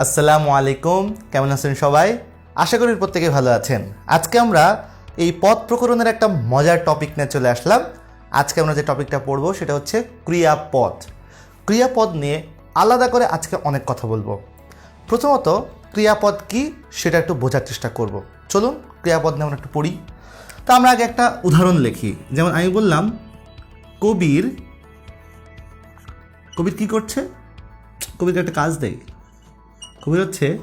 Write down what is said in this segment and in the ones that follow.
আসসালামু আলাইকুম। কেমন আছেন সবাই? আশা করি প্রত্যেকে ভালো আছেন। আজকে আমরা এই পদ প্রকরণের একটা মজার টপিক নিয়ে চলে আসলাম। আজকে আমরা যে টপিকটা পড়ব সেটা হচ্ছে ক্রিয়াপদ। ক্রিয়াপদ নিয়ে আলাদা করে আজকে অনেক কথা বলব। প্রথমত, ক্রিয়াপদ কি সেটা একটু বোঝার চেষ্টা করব। চলুন, ক্রিয়াপদ নিয়ে আমরা একটু পড়ি। তা আমরা আগে একটা উদাহরণ লিখি। যেমন আমি বললাম, কবির কবির কি করছে? কবির একটা কাজ দেয়। কবির হচ্ছে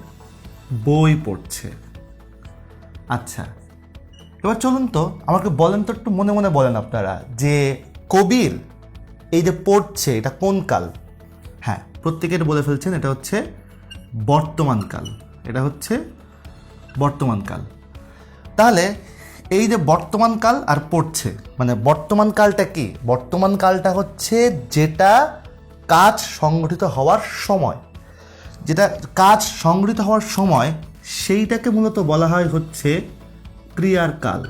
বই পড়ছে। আচ্ছা এবার চলুন তো, আমাকে বলেন তো একটু মনে মনে বলেন আপনারা যে কবির এই যে পড়ছে, এটা কোন কাল? হ্যাঁ প্রত্যেকে এটা বলে ফেলছেন, এটা হচ্ছে বর্তমান কাল। এটা হচ্ছে বর্তমান কাল। তাহলে এই যে বর্তমান কাল আর পড়ছে মানে বর্তমান কালটা কি? বর্তমান কালটা হচ্ছে যেটা কাজ সংগঠিত হওয়ার সময়। যেটা কাজ সংগৃহীত হওয়ার সময় সেইটাকে মূলত বলা হয় হচ্ছে ক্রিয়ার কাল।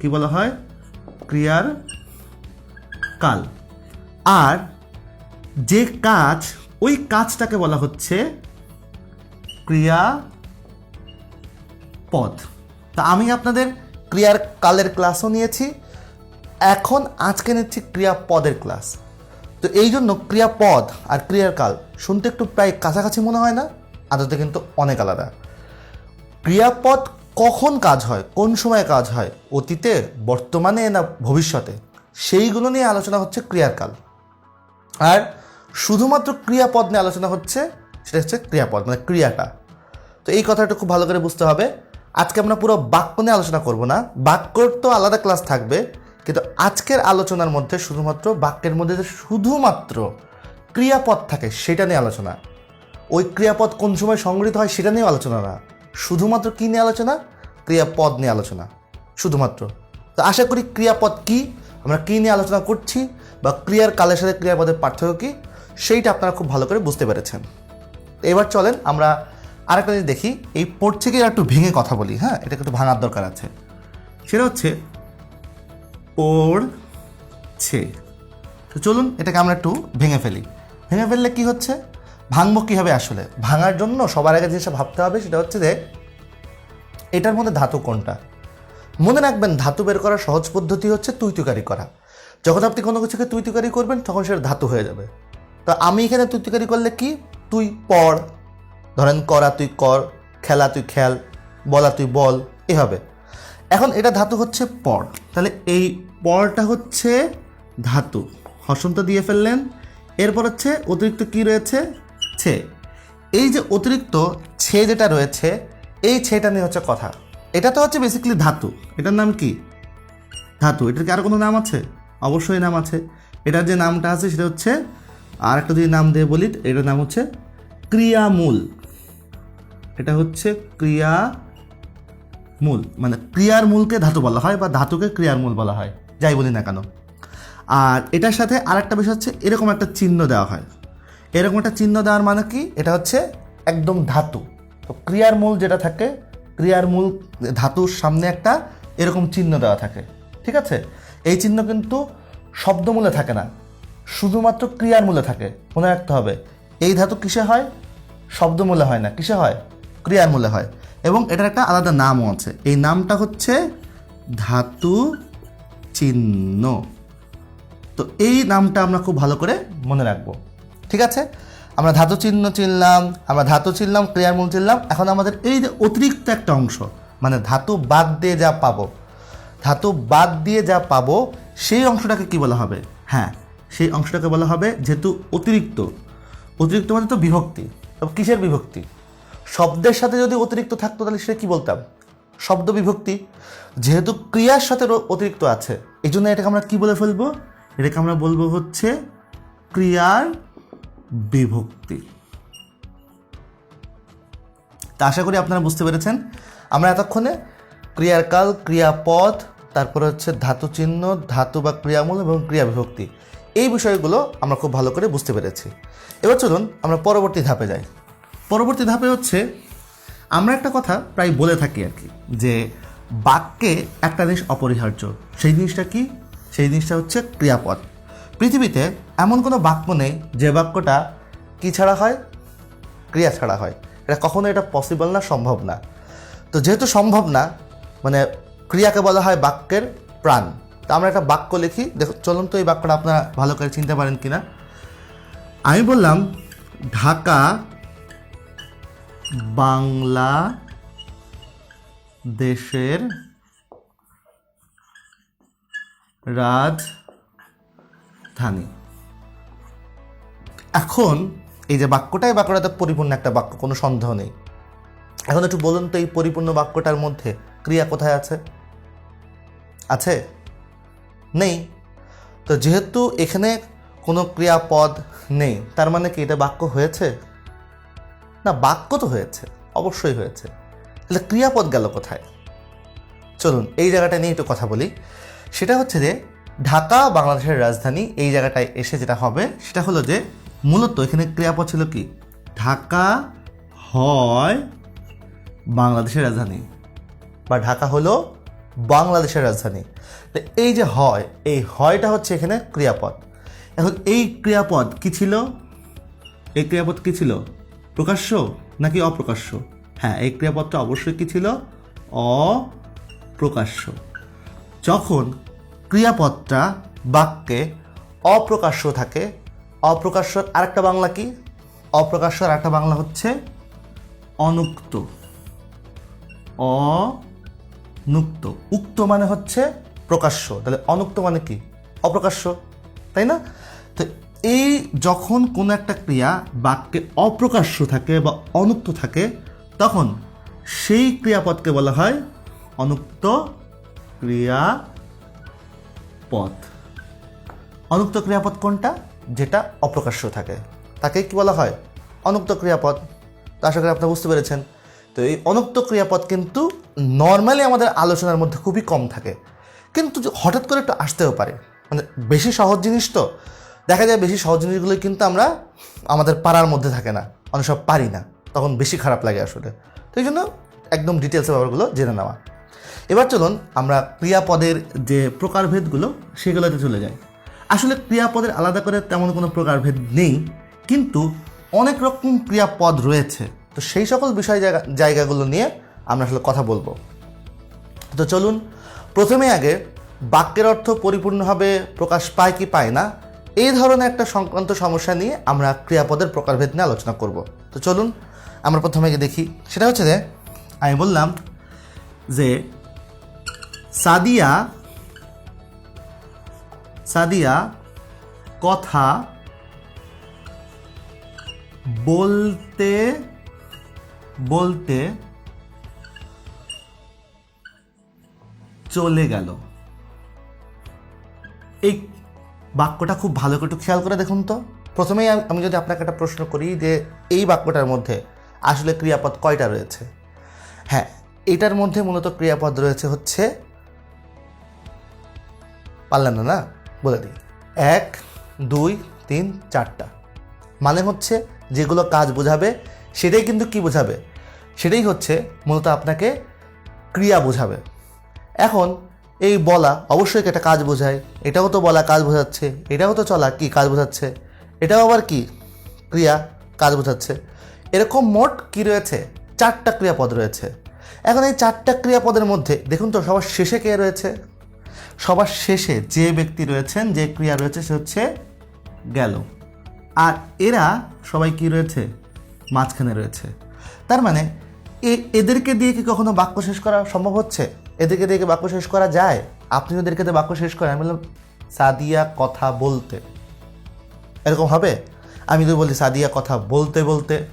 কি বলা হয়? ক্রিয়ার কাল। আর যে কাজ, ওই কাজটাকে বলা হচ্ছে ক্রিয়া পদ। তা আমি আপনাদের ক্রিয়ার কালের ক্লাসও নিয়েছি, এখন আজকে নিচ্ছি ক্রিয়াপদের ক্লাস তো এই জন্য ক্রিয়াপদ আর ক্রিয়ার কাল শুনতে একটু প্রায় কাছাকাছি মনে হয় না? আদতে কিন্তু অনেক আলাদা। ক্রিয়াপদ কখন কাজ হয়? কোন সময় কাজ হয়? অতীতে, বর্তমানে না ভবিষ্যতে? সেইগুলো নিয়ে আলোচনা হচ্ছে ক্রিয়ার কাল। আর শুধুমাত্র ক্রিয়াপদ নিয়ে আলোচনা হচ্ছে, সেটা হচ্ছে ক্রিয়াপদ মানে ক্রিয়াটা। তো এই কথাটা খুব ভালো করে বুঝতে হবে। আজকে আমরা পুরো বাক্য নিয়ে আলোচনা করব না। বাক্যর তো আলাদা ক্লাস থাকবে, কিন্তু আজকের আলোচনার মধ্যে শুধুমাত্র বাক্যের মধ্যে শুধুমাত্র ক্রিয়াপদ থাকে, সেটা নিয়ে আলোচনা। ওই ক্রিয়াপদ কোন সময় সংগৃহীত হয় সেটা নিয়ে আলোচনা না। শুধুমাত্র কী নিয়ে আলোচনা? ক্রিয়াপদ নিয়ে আলোচনা। শুধুমাত্র। তো আশা করি ক্রিয়াপদ কি, আমরা কী নিয়ে আলোচনা করছি, বা ক্রিয়ার কালের সাথে ক্রিয়াপদের পার্থক্য কী, সেইটা আপনারা খুব ভালো করে বুঝতে পেরেছেন। এবার চলেন আমরা আরেকটা জিনিস দেখি। এই পড়ছে কি একটু ভেঙে কথা বলি হ্যাঁ? এটাকে একটু ভাঙার দরকার আছে। সেটা হচ্ছে, পড়ছে। তো চলুন এটাকে আমরা একটু ভেঙে ফেলি। ভেঙে ফেললে কি হচ্ছে? ভাঙবো কীভাবে আসলে? ভাঙার জন্য সবার আগে জিনিসটা ভাবতে হবে, সেটা হচ্ছে যে এটার মধ্যে ধাতু কোনটা? মনে রাখবেন, ধাতু বের করার সহজ পদ্ধতি হচ্ছে তুই তুকারি করা। যখন আপনি কোনো কিছুকে তুই তুকারি করবেন, তখন সেটা ধাতু হয়ে যাবে। তো আমি এখানে তুই তুকারি করলে কি? তুই পড়, ধরেন করা তুই কর, খেলা তুই খেল, বলা তুই বল, এভাবে। এখন এটা ধাতু হচ্ছে পর তাহলে এই পরটা হচ্ছে ধাতু। হসন্ত দিয়ে ফেললেন এরপর হচ্ছে অতিরিক্ত কি রয়েছে? ছে। এই যে অতিরিক্ত ছে যেটা রয়েছে, এই ছেটা নিয়ে হচ্ছে কথা। এটা তো হচ্ছে বেসিক্যালি ধাতু। এটার নাম কি? ধাতু। এটার কি আর কোনো নাম আছে? অবশ্যই নাম আছে। এটার যে নামটা আছে সেটা হচ্ছে আর একটা যদি নাম দিয়ে বলি, এটার নাম হচ্ছে ক্রিয়ামূল। এটা হচ্ছে ক্রিয়া মূল মানে ক্রিয়ার মূলকে ধাতু বলা হয় বা ধাতুকে ক্রিয়ার মূল বলা হয়। যাই বলি না কেন। আর এটার সাথে আরেকটা বিষয় হচ্ছে এরকম একটা চিহ্ন দেওয়া হয়। এরকম একটা চিহ্ন দেওয়ার মানে কি? এটা হচ্ছে একদম ধাতু। তো ক্রিয়ার মূল যেটা থাকে, ক্রিয়ার মূল ধাতুর সামনে একটা এরকম চিহ্ন দেওয়া থাকে। ঠিক আছে? এই চিহ্ন কিন্তু শব্দমূলে থাকে না, শুধুমাত্র ক্রিয়ার মূলে থাকে। মনে রাখতে হবে, এই ধাতু কিসে হয়? শব্দমূলে হয় না। কিসে হয়? ক্রিয়ার মূলে হয়। এবং এটার একটা আলাদা নামও আছে। এই নামটা হচ্ছে ধাতু চিহ্ন। তো এই নামটা আমরা খুব ভালো করে মনে রাখব। ঠিক আছে? আমরা ধাতু চিহ্ন চিনলাম, আমরা ধাতু চিনলাম, ক্রিয়ার মূল চিনলাম, এখন আমাদের এই যে অতিরিক্ত একটা অংশ মানে ধাতু বাদ দিয়ে যা পাবো, ধাতু বাদ দিয়ে যা পাবো, সেই অংশটাকে কি বলা হবে? হ্যাঁ সেই অংশটাকে বলা হবে যেহেতু অতিরিক্ত। অতিরিক্ত মানে তো বিভক্তি। কিসের বিভক্তি? শব্দের সাথে যদি অতিরিক্ত থাকতো তাহলে সেটা কি বলতাম? শব্দ বিভক্তি। যেহেতু ক্রিয়ার সাথে অতিরিক্ত আছে, এই জন্য এটাকে আমরা কি বলে ফেলব? এটাকে আমরা বলব হচ্ছে ক্রিয়ার বিভক্তি। তা আশা করি আপনারা বুঝতে পেরেছেন। আমরা এতক্ষণে ক্রিয়ার কাল ক্রিয়াপদ, তারপরে হচ্ছে ধাতু চিহ্ন, ধাতু বা ক্রিয়ামূল এবং ক্রিয়া বিভক্তি এই বিষয়গুলো আমরা খুব ভালো করে বুঝতে পেরেছি। এবার চলুন আমরা পরবর্তী ধাপে যাই। পরবর্তী ধাপে হচ্ছে আমরা একটা কথা প্রায় বলে থাকি আর কি, যে বাক্যে একটা জিনিস অপরিহার্য, সেই জিনিসটা কি? সেই জিনিসটা হচ্ছে ক্রিয়াপদ। পৃথিবীতে এমন কোনো বাক্য নেই যে বাক্যটা কি ছাড়া হয়? ক্রিয়া ছাড়া হয়। এটা কখনো এটা পসিবল না, সম্ভব না। তো যেহেতু সম্ভব না মানে ক্রিয়াকে বলা হয় বাক্যের প্রাণ। তা আমরা একটা বাক্য লিখি। দেখো, চলুন তো এই বাক্যটা আপনারা ভালো করে চিনতে পারেন কিনা। আমি বললাম, ঢাকা বাংলা দেশের রাজধানী এখন এই যে বাক্যটাই বাক্যটা পরিপূর্ণ একটা বাক্য, কোনো সন্দেহ নেই। এখন একটু বলুন তো এই পরিপূর্ণ বাক্যটার মধ্যে ক্রিয়া কোথায় আছে? আছে? নেই। তো যেহেতু এখানে কোনো ক্রিয়াপদ নেই, তার মানে কি এটা বাক্য হয়েছে? না, বাক্য তো হয়েছে, অবশ্যই হয়েছে। তাহলে ক্রিয়াপদ গেল কোথায়? চলুন, এই জায়গাটা নিয়ে একটু কথা বলি। সেটা হচ্ছে যে ঢাকা, বাংলাদেশের রাজধানী এই জায়গাটায় এসে যেটা হবে, সেটা হলো যে মূলত এখানে ক্রিয়াপদ ছিল কি? ঢাকা হয় বাংলাদেশের রাজধানী বা ঢাকা হলো বাংলাদেশের রাজধানী। তো এই যে হয়, এই হয়টা হচ্ছে এখানে ক্রিয়াপদ। এখন এই ক্রিয়াপদ কি ছিল? এই ক্রিয়াপদ কি ছিল? প্রকাশ্য নাকি অপ্রকাশ্য? হ্যাঁ এই ক্রিয়াপদটা অবশ্যই কি ছিল? অপ্রকাশ্য। যখন ক্রিয়াপদটা বাক্যে অপ্রকাশ্য থাকে, অপ্রকাশ্যর আরেকটা বাংলা কি? অপ্রকাশ্যর আরেকটা বাংলা হচ্ছে অনুক্ত। অনুক্ত। উক্ত মানে হচ্ছে প্রকাশ্য। তাহলে অনুক্ত মানে কি? অপ্রকাশ্য, তাই না? তো এই যখন কোনো একটা ক্রিয়া বাক্যে অপ্রকাশ্য থাকে বা অনুক্ত থাকে, তখন সেই ক্রিয়াপদকে বলা হয় অনুক্ত ক্রিয়াপদ অনুক্ত ক্রিয়াপদ কোনটা? যেটা অপ্রকাশ্য থাকে। তাকে কি বলা হয়? অনুক্ত ক্রিয়াপদ আশা করি আপনারা বুঝতে পেরেছেন। তো এই অনুক্ত ক্রিয়াপদ কিন্তু নর্মালি আমাদের আলোচনার মধ্যে খুবই কম থাকে। কিন্তু হঠাৎ করে একটু আসতেও পারে। মানে বেশি সহজ জিনিস তো। দেখা যায় বেশি সহজ জিনিসগুলো কিন্তু আমরা আমাদের পাড়ার মধ্যে থাকে না। অনেক সব পারি না। তখন বেশি খারাপ লাগে আসলে। তো এই জন্য একদম ডিটেলসে ব্যাপারগুলো জেনে নেওয়া। এবার চলুন আমরা ক্রিয়াপদের যে প্রকারভেদগুলো সেগুলোতে চলে যাই। আসলে ক্রিয়াপদের আলাদা করে তেমন কোনো প্রকারভেদ নেই, কিন্তু অনেক রকম ক্রিয়াপদ রয়েছে। তো সেই সকল বিষয় জায়গা, জায়গাগুলো নিয়ে আমরা আসলে কথা বলব। তো চলুন, প্রথমে আগে বাক্যের অর্থ পরিপূর্ণভাবে প্রকাশ পায় কি পায় না, এই ধরনের একটা সংক্রান্ত সমস্যা নিয়ে আমরা ক্রিয়াপদের প্রকারভেদ নিয়ে আলোচনা করব। তো চলুন, আমরা প্রথমে দেখি। সেটা হচ্ছে যে, আমি বললাম যে সাদিয়া সাদিয়া, কথা বলতে বলতে চলে গেল। এই বাক্যটা খুব ভালো করে একটু খেয়াল করে দেখুন তো। প্রথমেই আমি যদি আপনাকে একটা প্রশ্ন করি যে এই বাক্যটার মধ্যে আসলে ক্রিয়াপদ কয়টা রয়েছে? হ্যাঁ এটার মধ্যে মূলত ক্রিয়াপদ রয়েছে হচ্ছে পারলেন না না? বলে দিই। এক, দুই, তিন, চারটা। মানে হচ্ছে যেগুলো কাজ বোঝাবে, সেটাই কিন্তু কি বোঝাবে? সেটাই হচ্ছে মূলত আপনাকে ক্রিয়া বোঝাবে। এখন এই বলা অবশ্যই একটা কাজ বোঝায়। এটাও তো বলা কাজ বোঝাচ্ছে, এটাও তো চলা কি কাজ বোঝাচ্ছে? এটাও আবার কি ক্রিয়া কাজ বোঝাচ্ছে? এরকম মোট কি রয়েছে? চারটা ক্রিয়াপদ রয়েছে। এখন এই চারটা ক্রিয়াপদের মধ্যে, দেখুন তো সবার শেষে কে রয়েছে? সবার শেষে যে ব্যক্তি রয়েছেন, যে ক্রিয়া রয়েছে, সে হচ্ছে গেল। আর এরা সবাই কি রয়েছে? মাঝখানে রয়েছে। তার মানে এ- এদেরকে দিয়ে কি কখনো বাক্য শেষ করা সম্ভব হচ্ছে? এদেরকে দিয়ে বাক্য শেষ করা যায়? আপনি ওদেরকে দিয়ে বাক্য শেষ করেন, আমি বললাম, সাদিয়া কথা বলতে। এরকম হবে? আমি যদি বলি, সাদিয়া কথা বলতে বলতে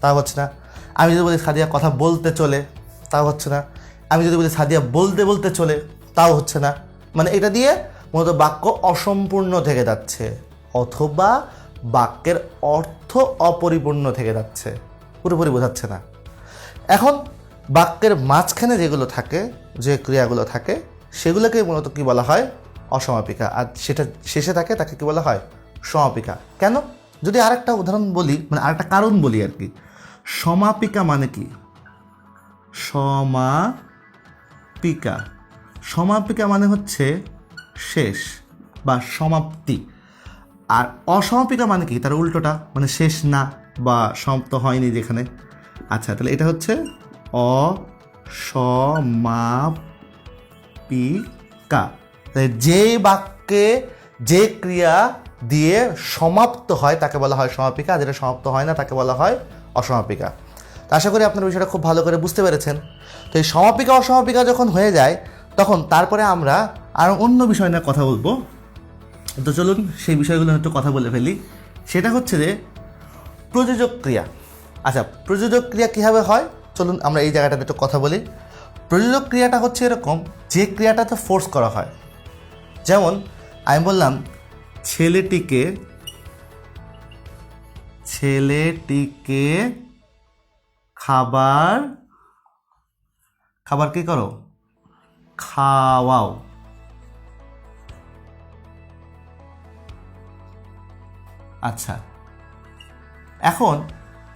তা হচ্ছে না। আমি যদি বলি, সাদিয়া কথা বলতে চলে, তাও হচ্ছে না। আমি যদি বলি, সাদিয়া বলতে বলতে চলে, তাও হচ্ছে না। মানে এটা দিয়ে মূলত বাক্য অসম্পূর্ণ থেকে যাচ্ছে, অথবা বাক্যের অর্থ অপরিপূর্ণ থেকে যাচ্ছে। পুরোপুরি বোঝাচ্ছে না। এখন বাক্যের মাঝখানে যেগুলো থাকে, যে ক্রিয়াগুলো থাকে, সেগুলোকে মূলত কি বলা হয়? অসমাপিকা। আর সেটা শেষে থাকে, তাকে কি বলা হয়? সমাপিকা। কেন? যদি আরেকটা উদাহরণ বলি মানে আরেকটা কারণ বলি আর কি। সমাপিকা মানে কি? সমাপিকা। সমাপিকা মানে হচ্ছে শেষ বা সমাপ্তি। আর অসমাপিকা মানে কি? তার উল্টোটা মানে শেষ না বা সমাপ্ত হয়নি যেখানে। আচ্ছা তাহলে এটা হচ্ছে অসমাপিকা তাহলে যে বাক্যে যে ক্রিয়া দিয়ে সমাপ্ত হয়, তাকে বলা হয় সমাপিকা যেটা সমাপ্ত হয় না, তাকে বলা হয় অসমাপিকা আশা করি আপনার বিষয়টা খুব ভালো করে বুঝতে পেরেছেন। তো এই সমাপিকা অসমাপিকা যখন হয়ে যায় তখন তারপরে আমরা আরও অন্য বিষয় নিয়ে কথা বলব। তো চলুন সেই বিষয়গুলো একটু কথা বলে ফেলি। সেটা হচ্ছে যে প্রযোজক ক্রিয়া। আচ্ছা প্রযোজক ক্রিয়া কীভাবে হয়? চলুন আমরা এই জায়গাটাতে একটু কথা বলি। প্রযোজক ক্রিয়াটা হচ্ছে এরকম, যে ক্রিয়াটাতে ফোর্স করা হয়। যেমন, আমি বললাম, ছেলেটিকে ছেলেটিকে খাবার খাবার কি করো? খাওয়াও আচ্ছা। এখন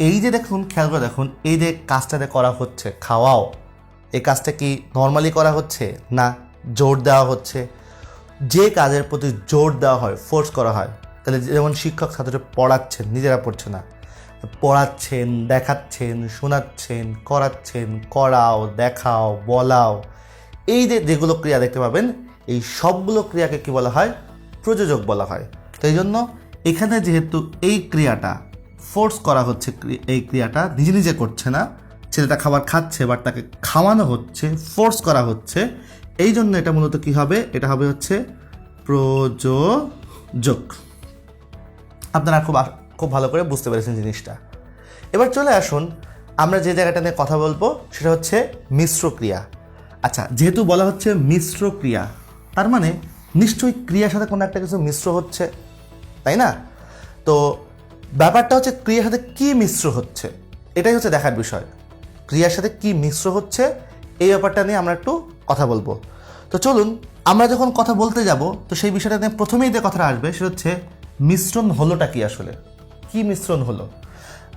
এই যে দেখুন, খেয়াল করে দেখুন, এই যে কাজটাতে করা হচ্ছে, খাওয়াও, এই কাজটা কি নর্মালি করা হচ্ছে না জোর দেওয়া হচ্ছে? যে কাজের প্রতি জোর দেওয়া হয় ফোর্স করা হয়, তাহলে যেমন শিক্ষক ছাত্রকে পড়াচ্ছেন, নিজেরা পড়ছে না। পড়াচ্ছেন, দেখাচ্ছেন, শোনাচ্ছেন, করাচ্ছেন, করাও, দেখাও, বলাও এই যে যেগুলো ক্রিয়া দেখতে পাবেন, এই সবগুলো ক্রিয়াকে কি বলা হয়? প্রযোজক বলা হয়। তো এই জন্য এখানে যেহেতু এই ক্রিয়াটা ফোর্স করা হচ্ছে এই ক্রিয়াটা নিজে নিজে করছে না ছেলেটা খাবার খাচ্ছে বাট তাকে খাওয়ানো হচ্ছে ফোর্স করা হচ্ছে, এই জন্য এটা মূলত কি হবে? এটা হবে হচ্ছে প্রযোজক। আপনারা খুব খুব ভালো করে বুঝতে পেরেছেন জিনিসটা। এবার চলে আসুন, আমরা যে জায়গাটা নিয়ে কথা বলব, সেটা হচ্ছে মিশ্র ক্রিয়া। আচ্ছা যেহেতু বলা হচ্ছে মিশ্র ক্রিয়া, তার মানে নিশ্চয়ই ক্রিয়ার সাথে কোনো একটা কিছু মিশ্র হচ্ছে, তাই না? তো ব্যাপারটা হচ্ছে ক্রিয়ার সাথে কি মিশ্র হচ্ছে, এটাই হচ্ছে দেখার বিষয়। ক্রিয়ার সাথে কি মিশ্র হচ্ছে, এই ব্যাপারটা নিয়ে আমরা একটু কথা বলব। তো চলুন, আমরা যখন কথা বলতে যাব, তো সেই বিষয়টা নিয়ে প্রথমেই যে কথাটা আসবে, সেটা হচ্ছে মিশ্রণ হলোটা কি আসলে? কি মিশ্রণ হলো?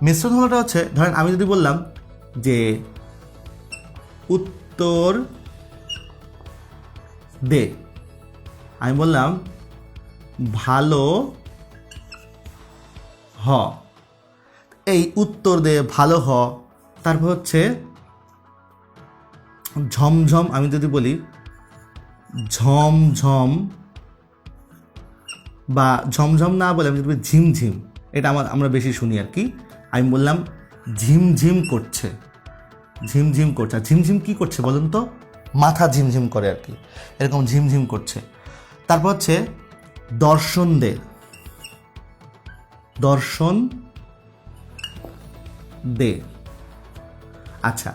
মিশ্রণ হলোটা হচ্ছে, ধরেন আমি যদি বললাম যে উত্তর দে। আমি বললাম, ভালো হ। এই উত্তর দে, ভালো হ। তারপর হচ্ছে, ঝমঝম, আমি যদি বলি, ঝমঝম বা ঝমঝম না বলে আমি যদি ঝিমঝিম, এটা আমার, আমরা বেশি শুনি আর কি। আমি বললাম, ঝিমঝিম করছে। ঝিমঝিম করছে। ঝিমঝিম কি করছে বলুন তো? মাথা ঝিমঝিম করে আর কি। এরকম ঝিমঝিম করছে। তারপর হচ্ছে দর্শন দে দর্শন দে আচ্ছা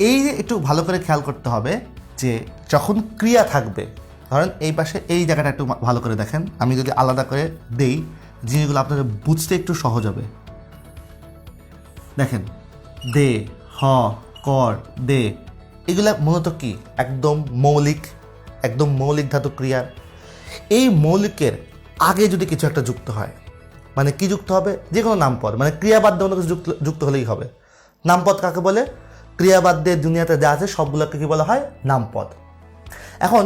এই একটু ভালো করে খেয়াল করতে হবে যে যখন ক্রিয়া থাকবে, ধরেন এই পাশে এই জায়গাটা একটু ভালো করে দেখেন। আমি যদি আলাদা করে দেই, জিনিসগুলো আপনাদের বুঝতে একটু সহজ হবে। দেখেন, দে, হ কর, দে। এগুলা মূলত কি? একদম মৌলিক একদম মৌলিক ধাতু ক্রিয়া। এই মৌলিকের আগে যদি কিছু একটা যুক্ত হয় মানে কি যুক্ত হবে? যে কোনো নামপদ মানে ক্রিয়াবাদ দিয়ে অন্য কিছু যুক্ত যুক্ত হলেই হবে। নামপদ কাকে বলে? ক্রিয়াবাদ দিয়ে দুনিয়াতে যা আছে সবগুলোকে কি বলা হয়? নামপদ। এখন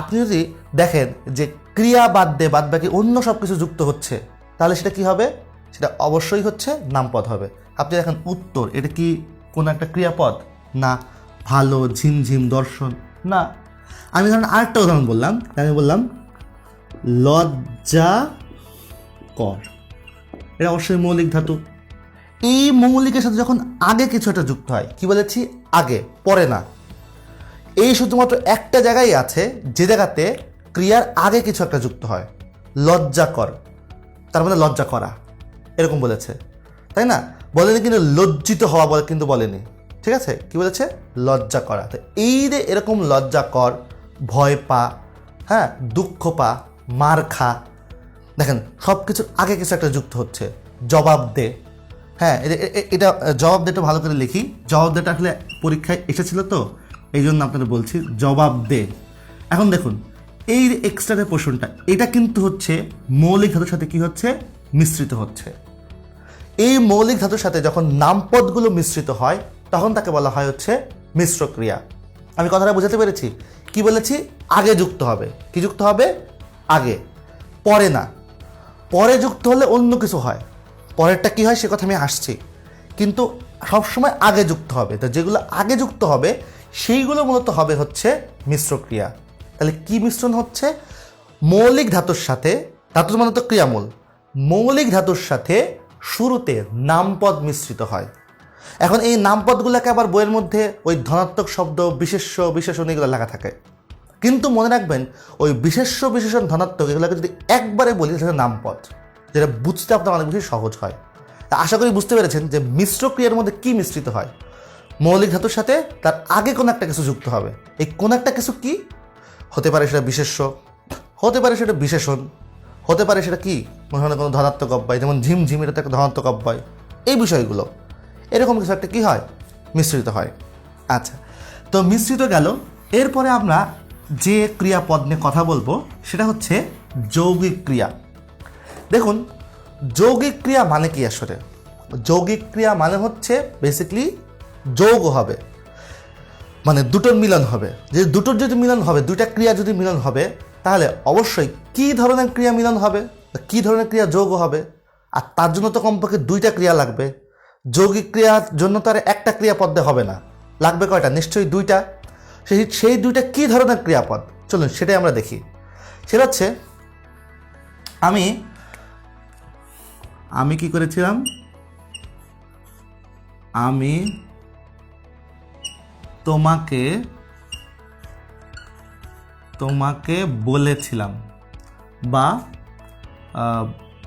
আপনি যদি দেখেন যে ক্রিয়া বাদ দিয়ে বাদ বাকি অন্য সব কিছু যুক্ত হচ্ছে, তাহলে সেটা কি হবে? সেটা অবশ্যই হচ্ছে নামপদ হবে। আপনি দেখেন উত্তর, এটা কি কোনো একটা ক্রিয়াপদ? না, ভালো, ঝিমঝিম দর্শন, না। আমি ধরেন আরেকটা উদাহরণ বললাম, আমি বললাম, লজ্জা কর। এটা অবশ্যই মৌলিক ধাতু। এই মৌলিকের সাথে যখন আগে কিছু একটা যুক্ত হয়, কি বলেছি? আগে, পরে না। এই শুধুমাত্র একটা জায়গায় আছে, যে জায়গাতে ক্রিয়ার আগে কিছু একটা যুক্ত হয়। লজ্জা কর। তার মানে লজ্জা করা। এরকম বলেছে। তাই না? বলেনি কিন্তু লজ্জিত হওয়া বলে, কিন্তু বলেনি। ঠিক আছে? কি বলেছে? লজ্জা করা। তো এই যে এরকম লজ্জা কর, ভয় পা হ্যাঁ দুঃখ পা, মার খা, দেখেন সব কিছুর আগে কিছু একটা যুক্ত হচ্ছে। জবাব দে। হ্যাঁ এটা জবাব দেটা ভালো করে লিখি। জবাব দেটা আসলে পরীক্ষায় এসেছিল তো, এই জন্য আপনাদের বলছি, জবাব দে। এখন দেখুন, এই এক্সট্রা যে পোর্শনটা এটা কিন্তু হচ্ছে মৌলিক ধাতুর সাথে কি হচ্ছে? মিশ্রিত হচ্ছে। এই মৌলিক ধাতুর সাথে যখন নামপদগুলো মিশ্রিত হয়, তখন তাকে বলা হয় হচ্ছে মিশ্র ক্রিয়া আমি কথাটা বুঝাতে পেরেছি? কি বলেছি? আগে যুক্ত হবে। কি যুক্ত হবে? আগে। পরে না। পরে যুক্ত হলে অন্য কিছু হয়। পরেরটা কী হয়? সে কথা আমি আসছি। কিন্তু সবসময় আগে যুক্ত হবে। তো যেগুলো আগে যুক্ত হবে, সেইগুলো মূলত হবে হচ্ছে মিশ্র ক্রিয়া তাহলে কি মিশ্রণ হচ্ছে? মৌলিক ধাতুর সাথে, ধাতুর মানে তো ক্রিয়ামূল। মৌলিক ধাতুর সাথে শুরুতে নামপদ মিশ্রিত হয়। এখন এই নামপদগুলোকে আবার বইয়ের মধ্যে ওই ধনাত্মক শব্দ, বিশেষ্য, বিশেষণ এগুলো লেখা থাকে। কিন্তু মনে রাখবেন, ওই বিশেষ্য, বিশেষণ, ধনাত্মক এগুলোকে যদি একবারে বলি সেটা নামপদ, যেটা বুঝতে আপনার অনেক বেশি সহজ হয়। তা আশা করি বুঝতে পেরেছেন যে মিশ্র ক্রিয়ার মধ্যে কি মিশ্রিত হয়। মৌলিক ধাতুর সাথে তার আগে কোনো একটা কিছু যুক্ত হবে। এই কোনো একটা কিছু কি? হতে পারে সেটা বিশেষ্য, হতে পারে সেটা বিশেষণ হতে পারে সেটা কি? মনে হয় কোনো ধনাত্মক অব্যয়, যেমন ঝিমঝিম, এটা একটা ধনাত্মক অব্যয়। এই বিষয়গুলো, এরকম কিছু একটা কী হয়? মিশ্রিত হয়। আচ্ছা তো মিশ্রিত গেল। এরপরে আমরা যে ক্রিয়াপদ নিয়ে কথা বলব, সেটা হচ্ছে যৌগিক ক্রিয়া। দেখুন, যৌগিক ক্রিয়া মানে কি আসলে? যৌগিক ক্রিয়া মানে হচ্ছে বেসিকলি যৌগ হবে। মানে দুটোর মিলন হবে। যে দুটোর যদি মিলন হবে, দুইটা ক্রিয়া যদি মিলন হবে তাহলে অবশ্যই কি ধরনের ক্রিয়া মিলন হবে কি ধরনের ক্রিয়া যোগ হবে? আর তার জন্য তো কমপক্ষে দুইটা ক্রিয়া লাগবে। যৌগিক ক্রিয়ার জন্য তো আর একটা ক্রিয়াপদে হবে না। লাগবে কয়টা? নিশ্চয়ই দুইটা। সেই সেই দুইটা কি ধরনের ক্রিয়াপদ? চলুন সেটাই আমরা দেখি। সেটা হচ্ছে, আমি আমি কি করেছিলাম? আমি তোমাকে তোমাকে বলেছিলাম বা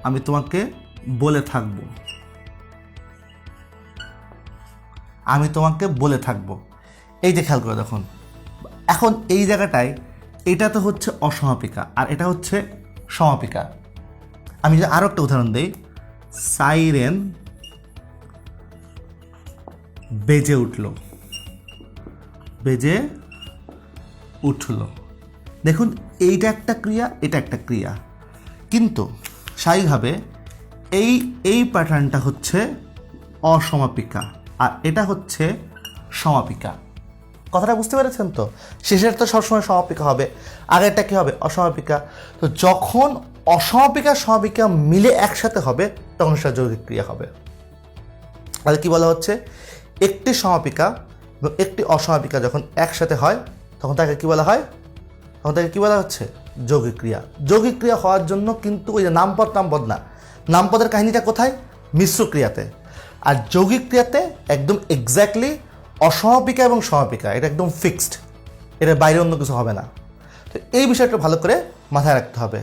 আমি তোমাকে বলে থাকব। আমি তোমাকে বলে থাকব। এই যে খেয়াল করে দেখুন, এখন এই জায়গাটায় এটা তো হচ্ছে অসমাপিকা আর এটা হচ্ছে সমাপিকা। আমি যদি আরও একটা উদাহরণ দিই, সাইরেন বেজে উঠল। বেজে উঠল। দেখুন, এইটা একটা ক্রিয়া, এটা একটা ক্রিয়া। কিন্তু স্বাভাবিকভাবে এই এই প্যাটার্নটা হচ্ছে অসমাপিকা, আর এটা হচ্ছে সমাপিকা। কথাটা বুঝতে পেরেছেন তো? শেষের তো সবসময় সমাপিকা হবে, আগেরটা কী হবে? অসমাপিকা। তো যখন অসমাপিকা, সমাপিকা মিলে একসাথে হবে, তখন সেটা যৌগিক ক্রিয়া হবে। তাহলে কি বলা হচ্ছে? একটি সমাপিকা এবং একটি অসমাপিকা যখন একসাথে হয়, তখন তাকে কি বলা হয়? তখন তাকে কি বলা হচ্ছে? যৌগিক ক্রিয়া। যৌগিক ক্রিয়া হওয়ার জন্য কিন্তু ওই যে নামপদ নামপদ না। নামপদের কাহিনীটা কোথায়? মিশ্র ক্রিয়াতে। আর যৌগিক ক্রিয়াতে একদম এক্স্যাক্টলি অসমাপিকা এবং সমাপিকা এটা একদম ফিক্সড এটার বাইরে অন্য কিছু হবে না। তো এই বিষয়টা ভালো করে মাথায় রাখতে হবে।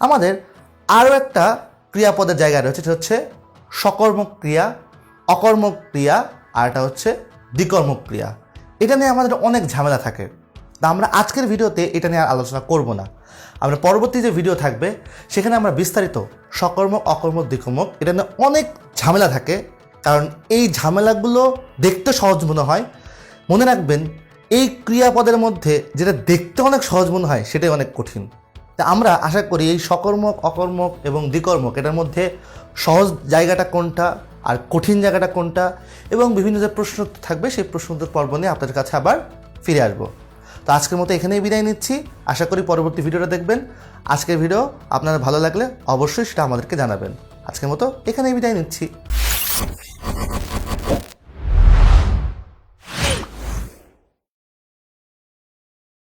আমাদের আরও একটা ক্রিয়াপদের জায়গা রয়েছে, সেটা হচ্ছে সকর্মক ক্রিয়া, অকর্মক ক্রিয়া, আর এটা হচ্ছে দ্বিকর্মক ক্রিয়া। এটা নিয়ে আমাদের অনেক ঝামেলা থাকে। তা আমরা আজকের ভিডিওতে এটা নিয়ে আর আলোচনা করব না। আমরা পরবর্তী যে ভিডিও থাকবে, সেখানে আমরা বিস্তারিত সকর্মক অকর্মক দ্বিকর্মক এটা নিয়ে অনেক ঝামেলা থাকে। কারণ এই ঝামেলাগুলো দেখতে সহজ মনে হয়। মনে রাখবেন, এই ক্রিয়াপদের মধ্যে যেটা দেখতে অনেক সহজ মনে হয়, সেটাই অনেক কঠিন। তা আমরা আশা করি এই সকর্মক, অকর্মক এবং দ্বিকর্মক এটার মধ্যে সহজ জায়গাটা কোনটা আর কঠিন জায়গাটা কোনটা এবং বিভিন্ন যে প্রশ্ন থাকবে, সেই প্রশ্ন পর্ব নিয়ে আপনাদের কাছে আবার ফিরে আসব। তো আজকের মতো এখানেই বিদায় নিচ্ছি। আশা করি পরবর্তী ভিডিওটা দেখবেন। আজকের ভিডিও আপনার ভালো লাগলে অবশ্যই সেটা আমাদেরকে জানাবেন। আজকের মতো এখানেই বিদায় নিচ্ছি।